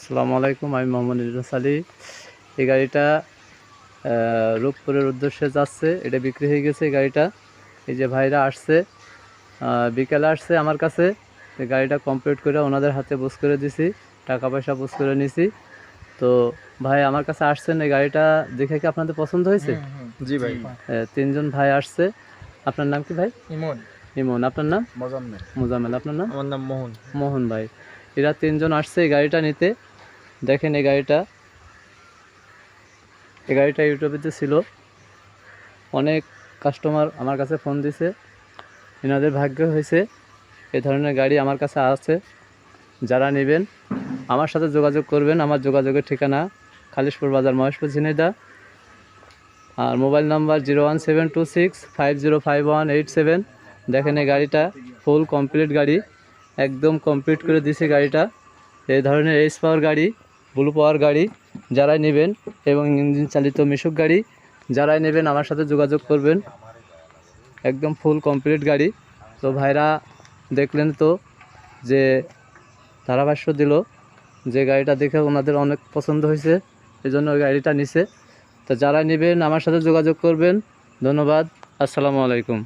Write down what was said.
আসসালামু আলাইকুম আমি মোহাম্মদ ইলিয়াস আলী এই গাড়িটা রূপপুরের উদ্দেশ্যে যাচ্ছে এটা বিক্রি হয়ে গেছে এই গাড়িটা। এই যে ভাইরা আসছে বিকেলে আসছে আমার কাছে। এই গাড়িটা কমপ্লিট করে ওনাদের হাতে বুঝ করে দিছি টাকা পয়সা বুঝ করে নিছি। তো ভাই আমার কাছে আসছেন এই গাড়িটা দেখে কি আপনাদের পছন্দ হয়েছে? জি ভাই। তিনজন ভাই আসছে। আপনার নাম কি ভাই? ইমন। ইমন আপনার নাম? মজাম্মেল। মুজাম্মেল আপনার নাম? আমার নাম মোহন। মোহন ভাই। এরা তিনজন আসছে এই গাড়িটা নিতে। দেখেন এই গাড়িটা। এই গাড়িটা ইউটিউবেতে ছিল। অনেক কাস্টমার আমার কাছে ফোন দিছে। এনাদের ভাগ্য হয়েছে, এ ধরনের গাড়ি আমার কাছে আছে। যারা নেবেন, আমার সাথে যোগাযোগ করবেন। আমার যোগাযোগের ঠিকানা খালিশপুর বাজার, মহেশপুর, ঝিনাইদা। আর mobile number zero one seven two six five zero five one eight seven. দেখেন এই গাড়িটা ফুল কমপ্লিট গাড়ি। একদম কমপ্লিট করে দিছে গাড়িটা। এই ধরনের এইচ পাওয়ার গাড়ি। ব্লু পাওয়ার গাড়ি যারাই নেবেন এবং ইঞ্জিন চালিত মিশুক গাড়ি যারাই নেবেন আমার সাথে যোগাযোগ করবেন। একদম ফুল কমপ্লিট গাড়ি। তো ভাইরা দেখলেন তো যে ধারাভাষ্য দিল যে গাড়িটা দেখে ওনাদের অনেক পছন্দ হয়েছে এই জন্য ওই গাড়িটা নিছে। তো যারা নেবেন আমার সাথে যোগাযোগ করবেন। ধন্যবাদ। আসসালামু আলাইকুম।